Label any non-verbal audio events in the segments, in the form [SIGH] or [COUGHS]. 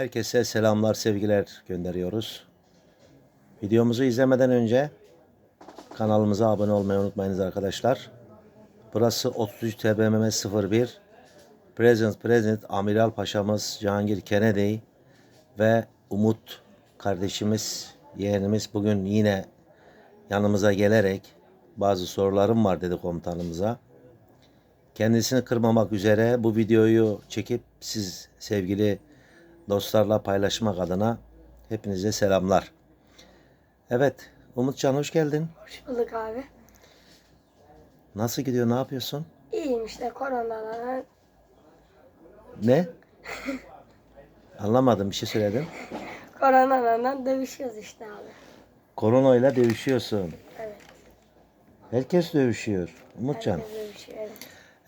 Herkese selamlar, sevgiler gönderiyoruz. Videomuzu izlemeden önce kanalımıza abone olmayı unutmayınız arkadaşlar. Burası 33 TBMM 01 Present Present Amiral Paşamız Cihangir Kennedy ve Umut kardeşimiz, yeğenimiz bugün yine yanımıza gelerek bazı sorularım var dedi komutanımıza. Kendisini kırmamak üzere bu videoyu çekip siz sevgili dostlarla paylaşmak adına hepinize selamlar. Evet, Umutcan hoş geldin. Hoş bulduk abi. Nasıl gidiyor, ne yapıyorsun? İyiyim işte koronadan. Ne? [LAUGHS] Anlamadım, bir şey söyledim. Koronadan dövüşüyoruz işte abi. Korona ile dövüşüyorsun. Evet. Herkes dövüşüyor. Umutcan. herkes dövüşüyor, evet.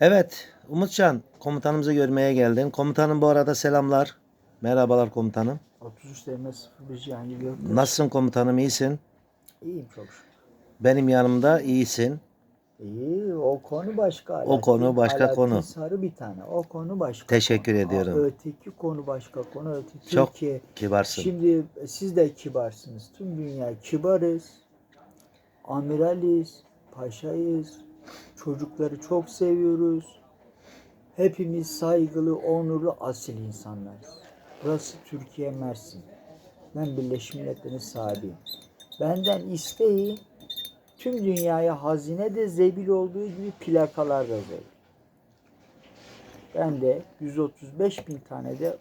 Evet, Umutcan komutanımızı görmeye geldin. Komutanım bu arada selamlar. Merhabalar komutanım. 33 deneme 01 Cihangir Göktaş. Nasılsın komutanım, iyisin? İyiyim çok şükür. Benim yanımda iyisin. İyi o konu başka. O konu başka Alaaddin konu. Sarı bir tane. O konu başka. Teşekkür konu. ediyorum. Aa, Öteki konu başka konu. Öteki Çok Türkiye. kibarsın. Şimdi siz de kibarsınız. Tüm dünya kibarız. Amiraliz. Paşayız. Çocukları çok seviyoruz. Hepimiz saygılı, onurlu, asil insanlarız. Burası Türkiye Mersin. Ben Birleşmiş Milletler'in sahibiyim. Benden isteği tüm dünyaya hazine de zebil olduğu gibi plakalar da zebil. Ben de 135 bin tane de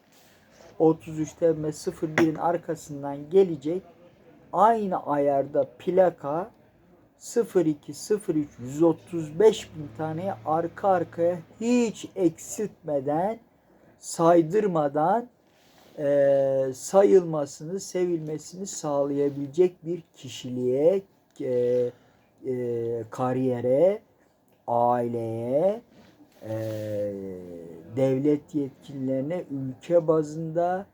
33 TM 01'in arkasından gelecek aynı ayarda plaka 02 03 135 bin taneye arka arkaya hiç eksiltmeden saydırmadan eee, sayılmasını, sevilmesini sağlayabilecek bir kişiliğe, eee, eee, kariyere, aileye, eee, devlet yetkililerine ülke bazında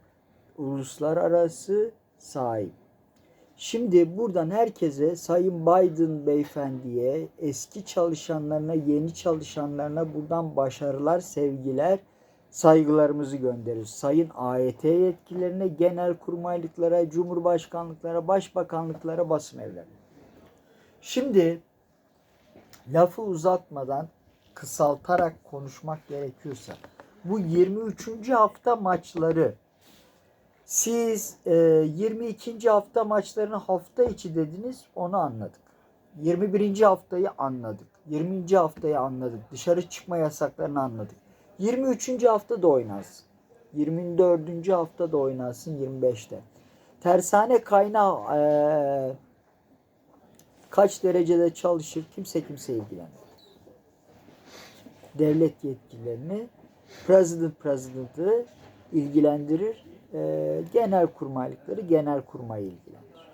uluslararası sahip. Şimdi buradan herkese Sayın Biden beyefendiye, eski çalışanlarına, yeni çalışanlarına buradan başarılar, sevgiler, saygılarımızı göndeririz. Sayın AYT yetkililerine, genel kurmaylıklara, cumhurbaşkanlıklara, başbakanlıklara, basın evlerine. Şimdi lafı uzatmadan kısaltarak konuşmak gerekiyorsa bu 23. hafta maçları siz e, 22. hafta maçlarını hafta içi dediniz onu anladık. 21. haftayı anladık. 20. haftayı anladık. Dışarı çıkma yasaklarını anladık. 23. hafta da oynarsın. 24. hafta da oynarsın 25'te. Tersane kaynağı e, kaç derecede çalışır kimse kimse ilgilenmez. Devlet yetkililerini President President'ı ilgilendirir. E, genel kurmaylıkları genel kurmayı ilgilendirir.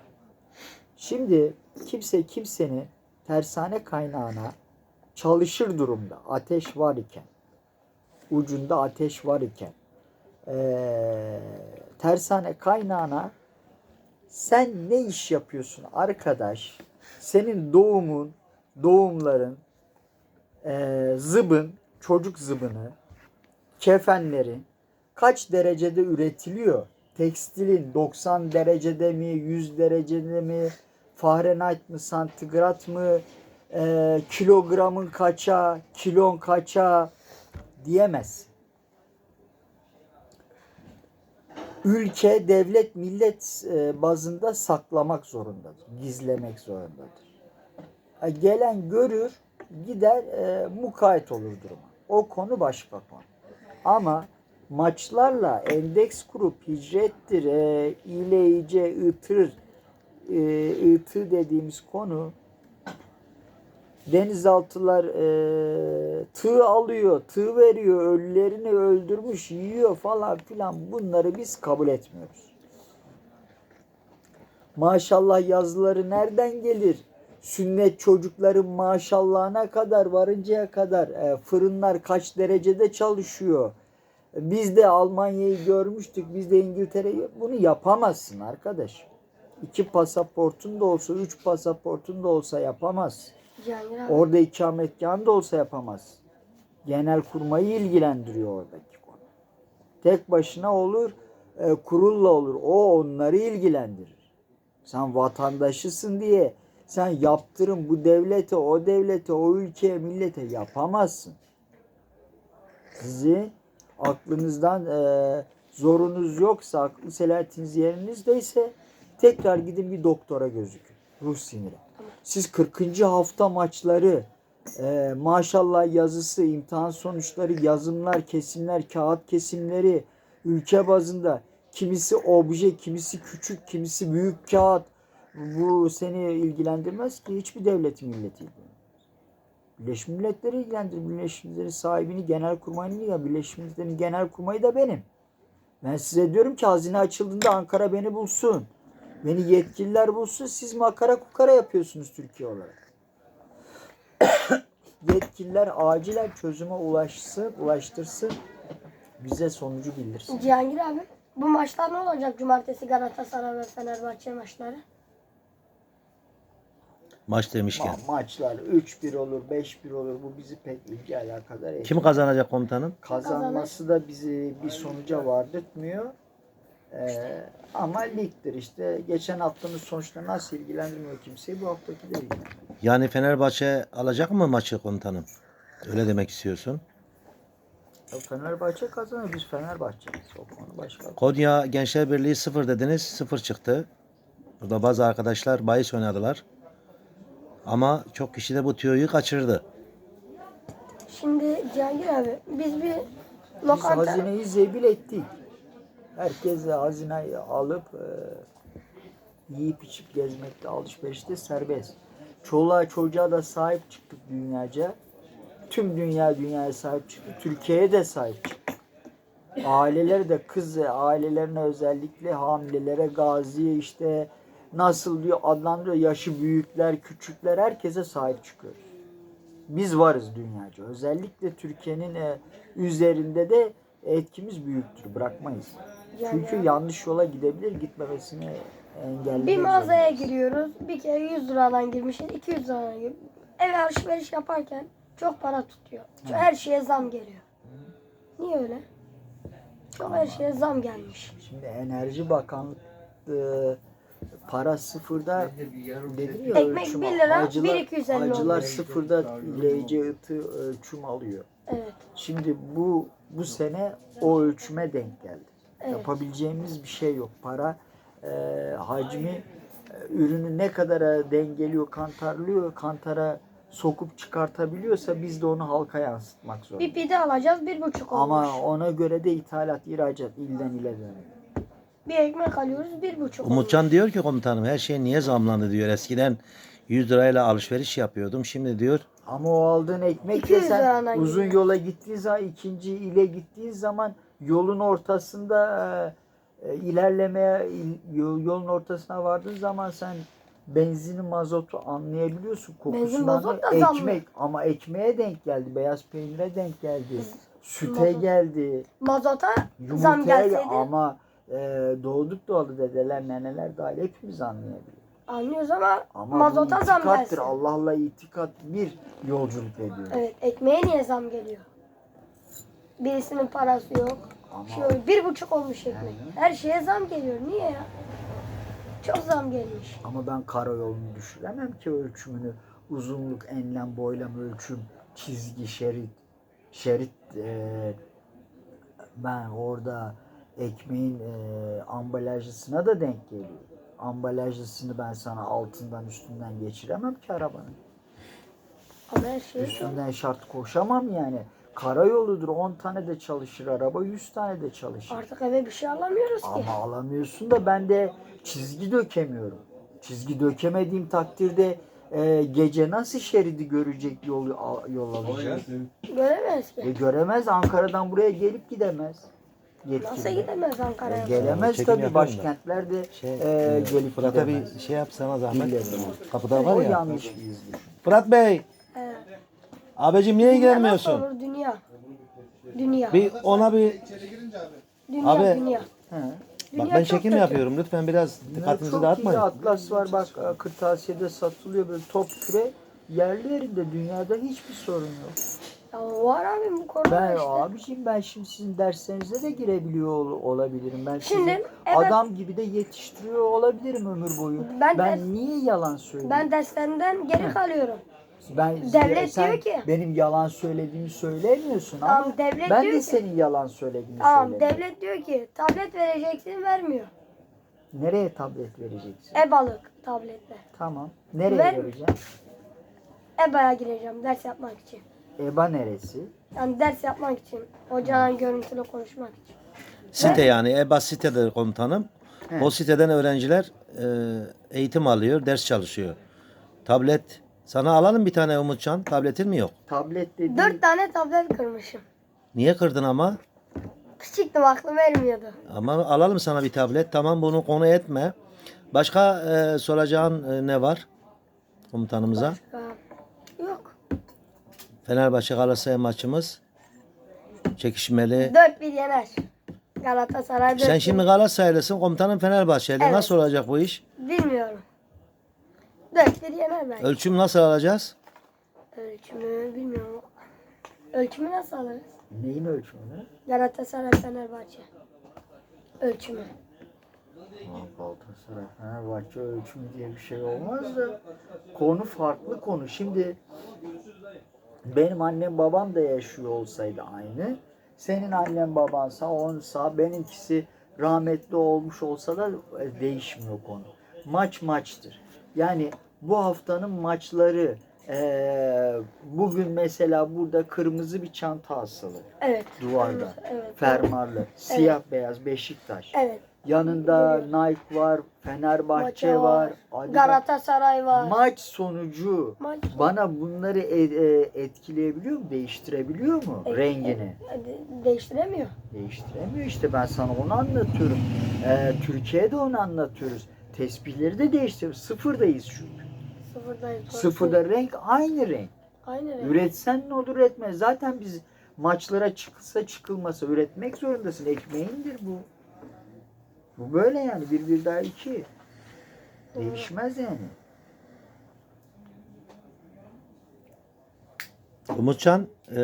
Şimdi kimse kimsenin tersane kaynağına çalışır durumda ateş var iken ucunda ateş var iken e, tersane kaynağına sen ne iş yapıyorsun arkadaş? Senin doğumun, doğumların, e, zıbın, çocuk zıbını, kefenlerin kaç derecede üretiliyor? Tekstilin 90 derecede mi, 100 derecede mi, Fahrenheit mi, santigrat mı, e, kilogramın kaça, kilon kaça diyemez. Ülke, devlet, millet e, bazında saklamak zorundadır, gizlemek zorundadır. E, Gelen görür, gider e, mukayyet olur duruma. O konu başka konu. Ama maçlarla endeks kurup hicrettir, e, iyileyice, ıtır, e, ıtı dediğimiz konu denizaltılar e, tığ alıyor, tığ veriyor, ölülerini öldürmüş, yiyor falan filan bunları biz kabul etmiyoruz. Maşallah yazıları nereden gelir? Sünnet çocukların maşallahına kadar varıncaya kadar e, fırınlar kaç derecede çalışıyor? Biz de Almanya'yı görmüştük, biz de İngiltere'yi bunu yapamazsın arkadaş. İki pasaportun da olsa, üç pasaportun da olsa yapamazsın. Orada ikametgahın da olsa yapamaz. Genel kurmayı ilgilendiriyor oradaki konu. Tek başına olur. e, kurulla olur. O onları ilgilendirir. Sen vatandaşısın diye sen yaptırım bu devlete, o devlete, o ülkeye, millete yapamazsın. Sizi aklınızdan e, zorunuz yoksa, aklı selatiniz yerinizdeyse tekrar gidin bir doktora gözükün. Ruh siniri. Siz 40. hafta maçları, e, maşallah yazısı, imtihan sonuçları, yazımlar, kesimler, kağıt kesimleri ülke bazında kimisi obje, kimisi küçük, kimisi büyük kağıt. Bu seni ilgilendirmez ki hiçbir devleti milleti ilgilendirmez. Birleşmiş Milletleri ilgilendirir. Birleşmiş Milletler'in sahibini genel kurmayını ya Birleşmiş Milletler'in genel kurmayı da benim. Ben size diyorum ki hazine açıldığında Ankara beni bulsun. Beni yetkililer bulsun. Siz makara kukara yapıyorsunuz Türkiye olarak. [COUGHS] yetkililer acilen çözüme ulaşsın, ulaştırsın. Bize sonucu bildirsin. Cihangir abi bu maçlar ne olacak? Cumartesi Galatasaray ve Fenerbahçe maçları. Maç demişken. Ma- maçlar 3-1 olur, 5-1 olur. Bu bizi pek ilgi alakadar etmiyor. Kim kazanacak komutanım? Kazanması da bizi bir sonuca vardırtmıyor. Ee, ama ligdir işte. Geçen haftanın sonuçları nasıl ilgilendirmiyor kimseyi bu haftaki de ilgilendiriyor. Yani Fenerbahçe alacak mı maçı komutanım? Öyle demek istiyorsun. Ya Fenerbahçe kazanır. Biz Fenerbahçe'yiz. O konu başka. Konya Gençler Birliği 0 dediniz. 0 çıktı. Burada bazı arkadaşlar bahis oynadılar. Ama çok kişi de bu tüyoyu kaçırdı. Şimdi Cihangir abi biz bir Biz lokanta hazineyi zebil ettik. Herkes hazineyi alıp e, yiyip içip gezmekte, alışverişte serbest. Çoluğa çocuğa da sahip çıktık dünyaca. Tüm dünya dünyaya sahip çıktı. Türkiye'ye de sahip çıktık. Aileler de kız ailelerine özellikle hamilelere, gaziye işte nasıl diyor adlandırıyor yaşı büyükler, küçükler herkese sahip çıkıyoruz. Biz varız dünyaca. Özellikle Türkiye'nin e, üzerinde de etkimiz büyüktür. Bırakmayız. Çünkü yanlış yola gidebilir, gitmemesini engelleyemeyiz. bir mağazaya giriyoruz. Bir kere 100 liradan girmişiz, 200 liradan girmişiz. Eve alışveriş yaparken çok para tutuyor. Çünkü her şeye zam geliyor. Niye öyle? Çok her şeye zam gelmiş. Şimdi Enerji Bakanlığı e, para sıfırda dedim ya Ekmek ölçüm bir lira, acılar, bir iki yüz elli acılar oldu. sıfırda LC ıtı ölçüm alıyor. Evet. Şimdi bu bu sene o ölçüme denk geldi. Evet. Yapabileceğimiz bir şey yok. Para e, hacmi e, ürünü ne kadara dengeliyor, kantarlıyor, kantara sokup çıkartabiliyorsa biz de onu halka yansıtmak zorundayız. Bir pide alacağız, bir buçuk olmuş. Ama ona göre de ithalat, ihracat ilden ile dönüyor. Bir ekmek alıyoruz, bir buçuk olmuş. Umutcan diyor ki komutanım her şey niye zamlandı diyor. Eskiden 100 lirayla alışveriş yapıyordum. Şimdi diyor Ama o aldığın ekmek de 200 sen uzun yola gittiğin zaman ikinci ile gittiğin zaman yolun ortasında e, e, ilerlemeye il- yol- yolun ortasına vardığın zaman sen benzini mazotu anlayabiliyorsun Benzin, kokusunu mazot da anlay- zamlı. ekmek ama ekmeğe denk geldi beyaz peynire denk geldi süte Mazot. geldi Mazota zam gelseydi ama e, doğduk doğalı dedeler neneler dahil hepimiz anlayabiliyor. anlıyoruz ama, Ama mazota zam gelsin. Allah'la itikat bir yolculuk ediyor. Evet, ekmeğe niye zam geliyor? Birisinin parası yok. Ama Şöyle bir buçuk olmuş ekmek. Yani. Her şeye zam geliyor. Niye ya? Çok zam gelmiş. ama ben karayolunu düşüremem ki ölçümünü. Uzunluk, enlem, boylam ölçüm, çizgi, şerit. Şerit e, ben orada ekmeğin e, ambalajlısına da denk geliyor. Ambalajlısını ben sana altından üstünden geçiremem ki arabanın. Ama her şey. Üstünden şart koşamam yani. Karayoludur 10 tane de çalışır araba 100 tane de çalışır. Artık eve bir şey alamıyoruz ki. Ama alamıyorsun da ben de çizgi dökemiyorum. Çizgi dökemediğim takdirde e, gece nasıl şeridi görecek yol yol alacak? Göremez E, ki. göremez Ankara'dan buraya gelip gidemez. Nasıl Yetkili. gidemez E, Ankara'ya? gelemez Çekim tabii yapıyorum da. başkentlerde şey, e, gelip Fırat'a bir gidemez. şey yapsana zahmet. Bilmiyorum. Kapıda o var ya. yanlış bir izleyiş. Fırat Bey. Abicim niye Dünya nasıl gelmiyorsun? olur dünya? Dünya. Bir ona bir Dünya, Abi- dünya. He. bak Dünya ben çok çekim kötü. yapıyorum. Lütfen biraz dikkatinizi çok iyi dağıtmayın. atlas var bak e, kırtasiyede satılıyor böyle top küre yerli yerinde dünyada hiçbir sorun yok. Ya var abi bu konuda Ben işte. abiciğim ben şimdi sizin derslerinize de girebiliyor ol- olabilirim. Ben Şimdi, sizi evet. adam gibi de yetiştiriyor olabilirim ömür boyu. Ben Ben, de- niye yalan söyleyeyim? Ben derslerimden geri kalıyorum. Ben Devlet sen diyor ki- benim yalan söylediğimi söylemiyorsun ama Tamam, devlet ben diyor de ki- senin yalan söylediğini Tamam söylemiyorum. devlet diyor ki tablet vereceksin vermiyor. Nereye tablet vereceksin? E-balık tabletler. Tamam. Nereye Ver- vereceğim? EBA'ya gireceğim ders yapmak için. EBA neresi? Yani ders yapmak için. Hocadan görüntülü konuşmak için. Site yani EBA sitedir komutanım. He. O siteden öğrenciler e, eğitim alıyor, ders çalışıyor. Tablet sana alalım bir tane Umutcan. Tabletin mi yok? Tablet dediğin Dört tane tablet kırmışım. Niye kırdın ama? Küçüktüm aklım ermiyordu. Ama alalım sana bir tablet. Tamam bunu konu etme. Başka e, soracağın e, ne var komutanımıza? Başka Yok. Fenerbahçe Galatasaray maçımız çekişmeli. 4-1 yener. Galatasaray 4 Sen şimdi Galatasaraylısın, komutanım Fenerbahçeli. Evet. Nasıl olacak bu iş? Bilmiyorum. 4-1 yener belki. Ölçüm nasıl alacağız? Ölçümü bilmiyorum. Ölçümü nasıl alırız? neyin ölçümünü? Galatasaray Fenerbahçe. Ölçümü. Aman Galatasaray Fenerbahçe ölçümü diye bir şey olmaz da konu farklı konu. Şimdi benim annem babam da yaşıyor olsaydı aynı. Senin annen babansa onsa benimkisi rahmetli olmuş olsa da e, değişmiyor konu. Maç maçtır. Yani bu haftanın maçları e, bugün mesela burada kırmızı bir çanta asılı Evet. duvarda. Evet. Fermarlı, siyah beyaz Beşiktaş. Evet. Yanında Nike var, Fenerbahçe Maça var, Adidas. Galatasaray var. Maç sonucu Maç. bana bunları e- e- etkileyebiliyor mu? Değiştirebiliyor mu Evet. rengini? De- değiştiremiyor. Değiştiremiyor işte ben sana onu anlatıyorum. Ee, Türkiye'de onu anlatıyoruz. Tesbihleri de değiştiriyoruz. Sıfırdayız çünkü. Sıfırdayız. Sıfırda renk aynı renk. Aynı renk. Üretsen ne olur üretmez. Zaten biz maçlara çıkılsa çıkılmasa üretmek zorundasın. Ekmeğindir bu. Bu böyle yani. Bir bir daha iki. Değişmez yani. Umutcan e,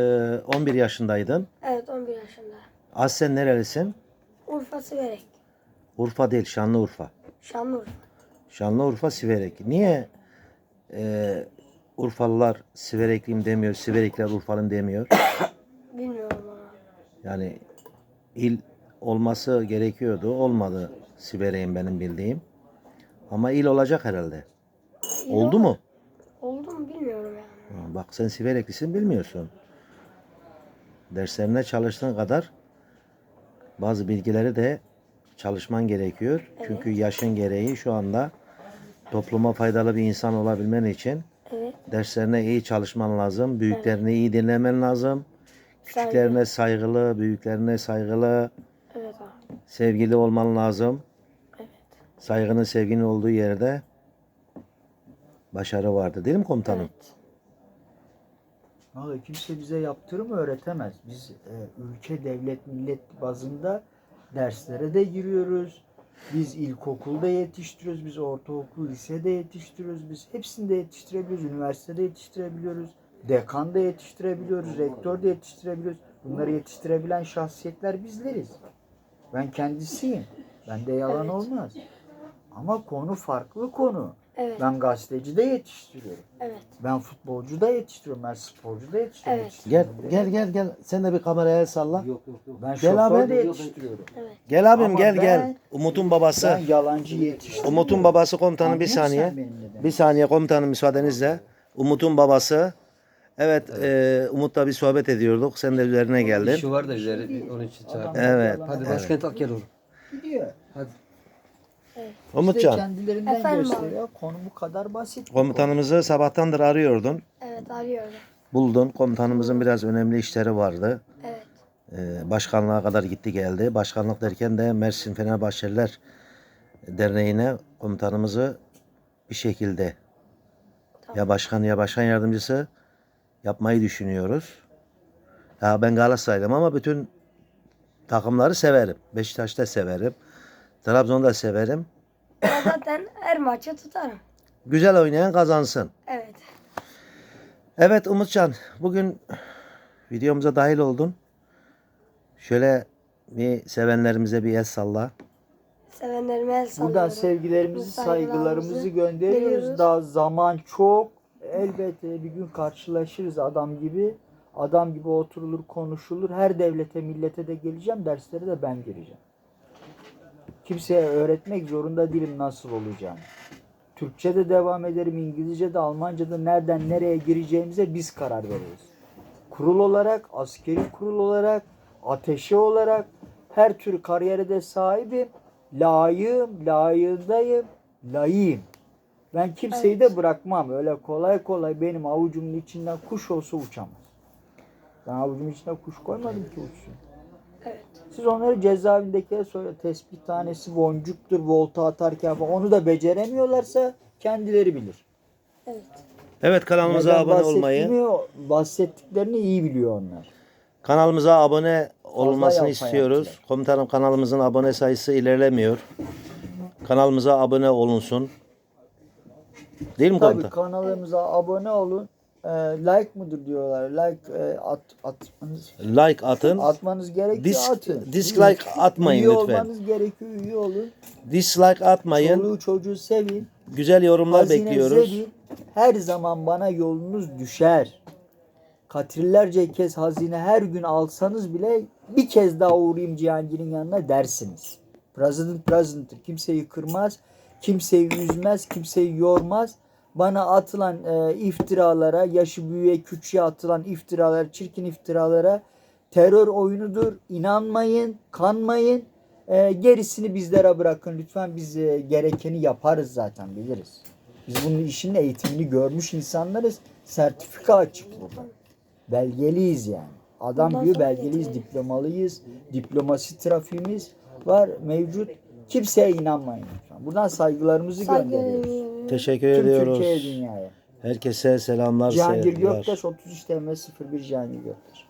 11 yaşındaydın. Evet 11 yaşında. Aslen nerelisin? Urfa Siverek. Urfa değil, Şanlıurfa. Şanlıurfa. Şanlıurfa Siverek. Niye e, Urfalılar Siverekliyim demiyor, Siverekler Urfalım demiyor? [COUGHS] Bilmiyorum. Yani il olması gerekiyordu. Olmadı Siverek'in benim bildiğim. Ama il olacak herhalde. İyi Oldu mu? Oldu mu bilmiyorum yani. Ha, Bak sen Sivereklisin bilmiyorsun. Derslerine çalıştığın kadar bazı bilgileri de çalışman gerekiyor. Çünkü yaşın gereği şu anda topluma faydalı bir insan olabilmen için Evet. derslerine iyi çalışman lazım. Büyüklerini iyi dinlemen lazım. Küçüklerine saygılı, büyüklerine saygılı, Evet abi. sevgili olman lazım. Evet. Saygının, sevginin olduğu yerde başarı vardı değil mi komutanım? Evet. Vallahi kimse bize yaptırım öğretemez. Biz e, ülke, devlet, millet bazında derslere de giriyoruz. Biz ilkokulda yetiştiriyoruz, biz ortaokul, lisede yetiştiriyoruz, biz hepsini de yetiştirebiliyoruz, üniversitede yetiştirebiliyoruz, dekan da yetiştirebiliyoruz, rektör de yetiştirebiliyoruz. Bunları yetiştirebilen şahsiyetler bizleriz. Ben kendisiyim. Bende yalan Evet. olmaz. Ama konu farklı konu. Evet. Ben gazeteci de yetiştiriyorum. Evet. Ben futbolcu da yetiştiriyorum. Ben sporcu da yetiştiriyorum. Evet. Gel gel gel gel. Sen de bir kameraya el salla. Yok yok yok. Ben Gel şoför abi. de yetiştiriyorum. Evet. Gel abim Ama gel ben- gel. Umut'un babası. Ben yalancı yetiştiriyorum. Umut'un babası komutanım bir saniye. Bir saniye komutanım müsaadenizle. Umut'un babası. Evet, e, Umut'la bir sohbet ediyorduk. Sen de üzerine geldin. İşi var da ileri onun için çağırdım. Evet. Hadi evet. başkent al gel oğlum. Gidiyor. Hadi. İşte Umutcan, kendilerinden Efendim gösteriyor. Konu bu kadar basit. komutanımızı sabahtandır arıyordun. Evet arıyorum. Buldun. Komutanımızın biraz önemli işleri vardı. Evet. E, başkanlığa kadar gitti geldi. Başkanlık derken de Mersin Fenerbahçeliler Derneği'ne komutanımızı bir şekilde ya başkan ya başkan yardımcısı yapmayı düşünüyoruz. Ya ben Galatasaraylıyım ama bütün takımları severim. Beşiktaş'ta severim. Trabzon'da severim. Ben zaten her maçı tutarım. Güzel oynayan kazansın. Evet. Evet Umutcan, bugün Videomuza dahil oldun. Şöyle bir sevenlerimize bir el salla. Sevenlerime el sallıyorum. Buradan sevgilerimizi, Saygılarımızı saygılarımızı gönderiyoruz. veriyoruz. Daha zaman çok. Elbette bir gün karşılaşırız adam gibi. Adam gibi oturulur, konuşulur. Her devlete, millete de geleceğim. Derslere de ben gireceğim. Kimseye öğretmek zorunda değilim nasıl olacağını. Türkçe de devam ederim, İngilizce de, Almanca da nereden nereye gireceğimize biz karar veririz. Kurul olarak, askeri kurul olarak, ateşe olarak her tür kariyere de sahibim. Layığım, layığındayım, layığım. Ben kimseyi de bırakmam. Öyle kolay kolay benim avucumun içinden kuş olsa uçamaz. Ben avucumun içine kuş koymadım ki uçsun. Evet. Siz onları cezaevindekilere söyle. Tespih tanesi boncuktur, volta atarken falan. Onu da beceremiyorlarsa kendileri bilir. Evet. Evet kanalımıza Neden abone olmayı, bahsettiklerini iyi biliyor onlar. kanalımıza abone olmasını istiyoruz. yaptılar. Komutanım kanalımızın abone sayısı ilerlemiyor. Kanalımıza abone olunsun. Değil mi Tabii komutan? kanalımıza abone olun. Ee, like mıdır diyorlar. Like e, at, atmanız, Like atın. atmanız gerekiyor. Disk- atın. dislike atmayın üye lütfen. olmanız gerekiyor. Üye olun. Dislike atmayın. Çoluğu çocuğu sevin. Güzel yorumlar Hazine bekliyoruz. zebil, her zaman bana yolunuz düşer. Katrillerce kez hazine her gün alsanız bile bir kez daha uğrayayım Cihangir'in yanına dersiniz. President president'tır. Kimseyi kırmaz, kimseyi üzmez, kimseyi yormaz. Bana atılan e, iftiralara, yaşı büyüğe küçüğe atılan iftiralar, çirkin iftiralara terör oyunudur. İnanmayın, kanmayın. E, gerisini bizlere bırakın lütfen. Biz e, gerekeni yaparız zaten biliriz. Biz bunun işin eğitimini görmüş insanlarız. Sertifika açık burada. Belgeliyiz yani. Adam Bundan sonra belgeliyiz, diplomalıyız. Diplomasi trafiğimiz var, mevcut. Kimseye inanmayın lütfen. Buradan saygılarımızı gönderiyoruz. Teşekkür Tüm ediyoruz. Türkiye'ye, dünyaya. Herkese selamlar, Cihangir sevgiler. Göktaş 33 TM 01 Cihangir Göktaş.